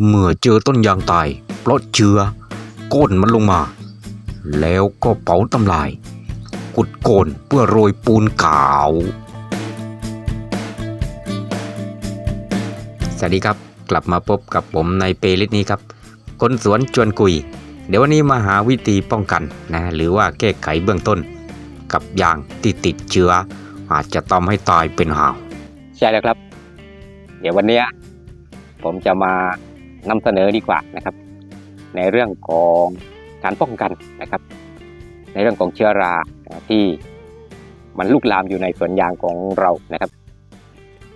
เมื่อเจอต้นยางตายเพราะเชื้อก้นมันลงมา แล้วก็เผาทำลาย กุดโกนเพื่อโรยปูนขาว สวัสดีครับกลับมาพบกับผมในเปลิสนี้ครับ คนสวนชวนคุย เดี๋ยววันนี้มาหาวิธีป้องกันนะหรือว่าแก้ไขเบื้องต้น กับยางที่ติดเชื้อ อาจจะทำให้ตายเป็นห่าว ใช่แล้วครับ เดี๋ยววันนี้ผมจะมา นำเสนอดีกว่านะครับ ในเรื่องของการป้องกันนะครับ ในเรื่องของเชื้อราที่มันลุกลามอยู่ในสวนยางของเรานะครับ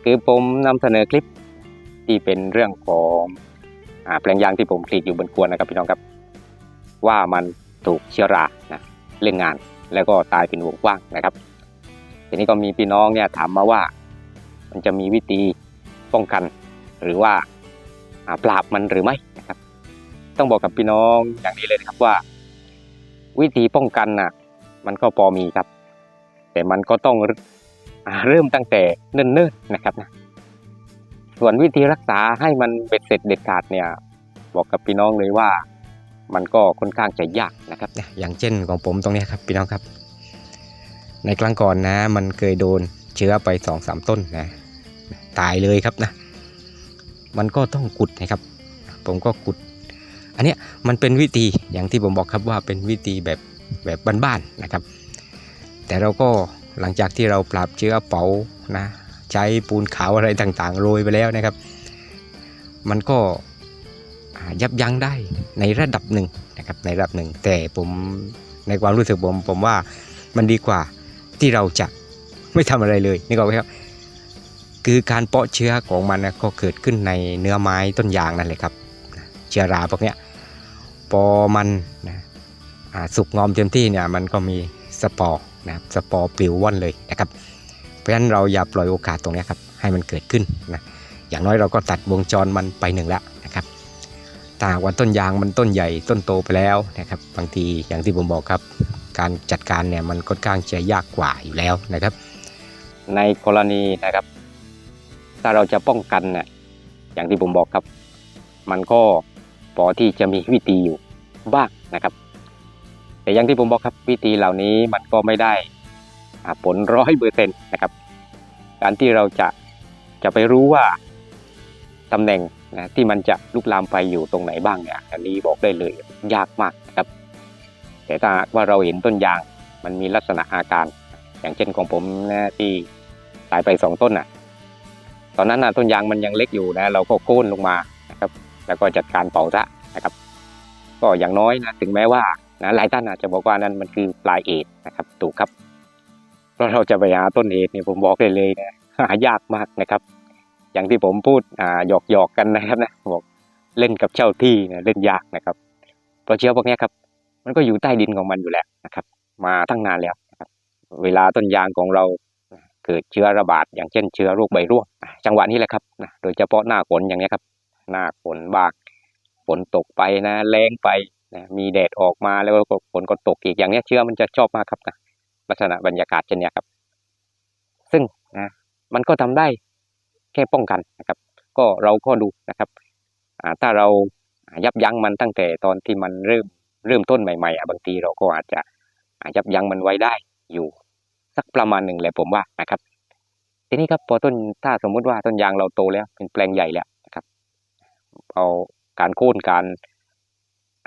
คือผมนำเสนอคลิปที่เป็นเรื่องของอแปลงยางที่ผมกรีดอยู่บนครัวนะครับพี่น้องครับ ว่ามันถูกเชื้อรานะเล่นงานแล้วก็ตายเป็นวงกว้างนะครับ ทีนี้ก็มีพี่น้องเนี่ยถามมาว่า มันจะมีวิธีป้องกัน หรือว่า ปราบมันหรือไม่นะครับ ต้องบอกกับพี่น้องอย่างนี้เลยนะครับว่า วิธีป้องกันน่ะ มันก็พอมีครับ แต่มันก็ต้องอ่าเริ่มตั้งแต่เนิ่นๆนะครับนะส่วนวิธีรักษาให้มันเบ็ดเสร็จเด็ดขาดเนี่ย บอกกับพี่น้องเลยว่า มันก็ค่อนข้างจะยากนะครับอย่างเช่นของผมตรงนี้ครับพี่น้องครับ ในครั้งก่อนนะ มันเคยโดนเชื้อไปสองสามต้นนะ ตายเลยครับนะ มันก็ต้องกุดนะครับ ผมก็กุด อันเนี้ยมันเป็นวิธีอย่างที่ผมบอกครับว่าเป็นวิธีแบบแบบบ้านๆนะครับ แต่เราก็หลังจากที่เราปราบเชื้อเป๋านะใช้ปูนขาวอะไรต่างๆโรยไปแล้วนะครับ มันก็ยับยั้งได้ในระดับหนึ่งนะครับในระดับหนึ่ง แต่ผมในความรู้สึกผมผมว่ามันดีกว่าที่เราจะไม่ทำอะไรเลยนี่ก็ครับ คือการเพาะเชื้อของมันนะก็เกิดขึ้นในเนื้อไม้ต้นยางนั่นแหละครับเชื้อราพวกเนี้ยพอมันนะสุกงอมเต็มที่เนี่ยมันก็มีสปอร์นะครับสปอร์ปลิวว่อนเลยนะครับ เพราะฉะนั้นเราอย่าปล่อยโอกาสตรงนี้ครับให้มันเกิดขึ้นนะอย่างน้อยเราก็ตัดวงจรมันไปหนึ่งแล้วนะครับถ้าหากว่าต้นยางมันต้นใหญ่ต้นโตไปแล้วนะครับ บางทีอย่างที่ผมบอกครับ การจัดการเนี่ยมันค่อนข้างจะยากกว่าอยู่แล้วนะครับ ในกรณีนะครับ ถ้าเราจะป้องกันเนี่ยอย่างที่ผมบอกครับ มันก็พอที่จะมีวิธีอยู่บ้างนะครับ แต่อย่างที่ผมบอกครับวิธีเหล่านี้มันก็ไม่ได้อ่าผลร้อยเปอร์เซ็นต์นะครับ การที่เราจะจะไปรู้ว่าตำแหน่งนะที่มันจะลุกลามไปอยู่ตรงไหนบ้างเนี่ยอันนี้บอกได้เลยยากมากนะครับ แต่ถ้าว่าเราเห็นต้นยางมันมีลักษณะอาการ อย่างเช่นของผมนะที่ตายไปสองต้นน่ะ ตอนนั้นนะต้นยางมันยังเล็กอยู่นะเราก็โค่นลงมานะครับ แล้วก็จัดการเป่าซะนะครับ ก็อย่างน้อยนะถึงแม้ว่านะหลายท่านอาจจะบอกว่านั่นมันคือปลายเอดนะครับถูกครับเพราะเราจะไปหาต้นเอดเนี่ยผมบอกเลยเลยนะหายากมากนะครับ อย่างที่ผมพูดอ่าหยอกหยอกกันนะครับนะบอกเล่นกับเจ้าที่เนี่ยเล่นยากนะครับเพราะเชื้อพวกนี้ครับ มันก็อยู่ใต้ดินของมันอยู่แล้วนะครับ มาตั้งนานแล้วนะครับ เวลาต้นยางของเรา เกิดเชื้อระบาด อย่างเช่นเชื้อโรคใบร่วงจังหวะนี้แหละครับนะโดยเฉพาะหน้าฝนอย่างนี้ครับ หน้าฝนบากฝนตกไปนะแรงไปนะมีแดดออกมาแล้วก็ฝนก็ตกอีกอย่างนี้เชื้อมันจะชอบมากครับนะลักษณะบรรยากาศเช่นนี้ครับ ซึ่งนะมันก็ทำได้แค่ป้องกันนะครับ ก็เราก็ดูนะครับถ้าเรายับยั้งมันตั้งแต่ตอนที่มันเริ่มเริ่มต้นใหม่ๆบางทีเราก็อาจจะยับยั้งมันไว้ได้อยู่ สักประมาณหนึ่งเลยผมว่านะครับ ทีนี้ครับพอต้นถ้าสมมุติว่าต้นยางเราโตแล้ว เป็นแปลงใหญ่แล้วนะครับเอาการโค่นการ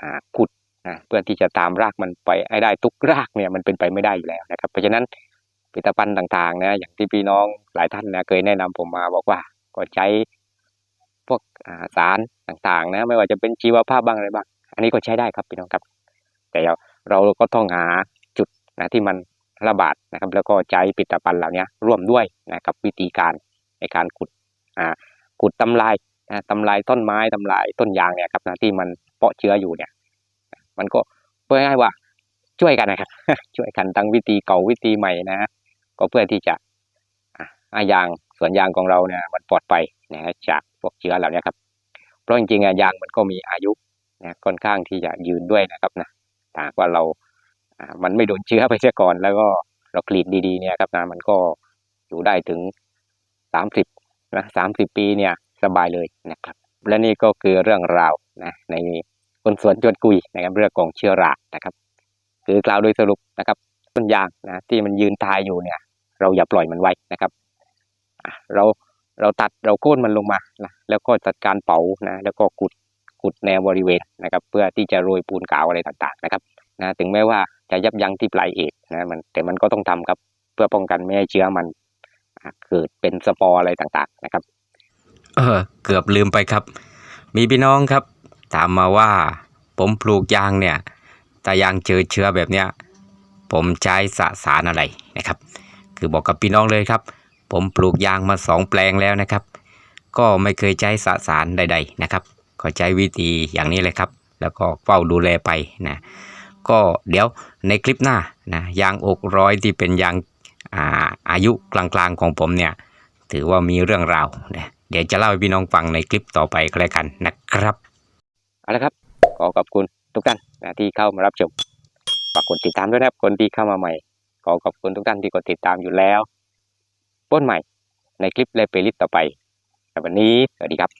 อ่าขุดนะเพื่อที่จะตามรากมันไปให้ได้ทุกรากเนี่ยมันเป็นไปไม่ได้อยู่แล้วนะครับ เพราะฉะนั้นผลิตภัณฑ์ต่างๆนะอย่างที่พี่น้องหลายท่านนะเคยแนะนำผมมาบอกว่าก็ใช้พวกาสารต่างๆนะไม่ว่าจะเป็นชีวภาพบ้างอะไรบ้าง อันนี้ก็ใช้ได้ครับพี่น้องครับ แต่เราก็ต้องหาจุดนะที่มัน ระบาดนะครับ แล้วก็ใช้ผลิตภัณฑ์เหล่านี้ร่วมด้วยนะครับวิธีการในการขุดอ่าขุดทำลายนะทำลายต้นไม้ทำลายต้นยางเนี่ยครับนะที่มันเพาะเชื้ออยู่เนี่ย มันก็เพื่อให้ว่าช่วยกันนะครับ ช่วยกันทั้งวิธีเก่าวิธีใหม่นะก็เพื่อที่จะอะให้ยางสวนยางของเราเนี่ยมันปลอดภัยนะจากพวกเชื้อเหล่านี้ครับ เพราะจริงๆอะยางมันก็มีอายุนะค่อนข้างที่จะยืนด้วยนะครับนะถ้าหากว่าเรา มันไม่โดนเชื้อไปเสียก่อน แล้วก็เรากรีดดีๆเนี่ยครับนะมันก็อยู่ได้ถึงสามสิบนะสามสิบปีเนี่ยสบายเลยนะครับ และนี่ก็คือเรื่องราวนะในคนสวนชวนกุยนะครับเรื่องของเชื้อรานะครับ คือกล่าวโดยสรุปนะครับ ต้นยางนะที่มันยืนตายอยู่เนี่ย เราอย่าปล่อยมันไว้นะครับเราเราตัดเราโค่นมันลงมานะแล้วก็จัดการเผานะแล้วก็ขุดขุดแนวบริเวณนะครับ เพื่อที่จะโรยปูนกาวอะไรต่างๆนะครับนะถึงแม้ว่า จะยับยั้งที่ปลายเหตุนะมันแต่มันก็ต้องทำครับ เพื่อป้องกันไม่ให้เชื้อมันเกิดเป็นสปอร์อะไรต่างๆนะครับ เออ เกือบลืมไปครับ มีพี่น้องครับ ถามมาว่า ผมปลูกยางเนี่ยแต่ยางเจอเชื้อแบบเนี้ยผมใช้สสารอะไรนะครับ คือบอกกับพี่น้องเลยครับ ผมปลูกยางมาสองแปลงแล้วนะครับ ก็ไม่เคยใช้สสารใด ๆนะครับ ก็ใช้วิธีอย่างนี้เลยครับ แล้วก็เฝ้าดูแลไปนะ ก็เดี๋ยวในคลิปหน้านะยางอกร้อยที่เป็นยางอาอายุกลางๆของผมเนี่ยถือว่ามีเรื่องราวนะเดี๋ยวจะเล่าให้พี่น้องฟังในคลิปต่อไปก็แล้วกันนะครับเอาละครับ ขอขอบคุณทุกท่านนะที่เข้ามารับชมฝากกดติดตามด้วยนะครับคนที่เข้ามาใหม่ ขอขอบคุณทุกท่านที่กดติดตามอยู่แล้วป้นใหม่ในคลิปและเพลย์ลิสต์ต่อไปสำหรับวันนี้สวัสดีครับ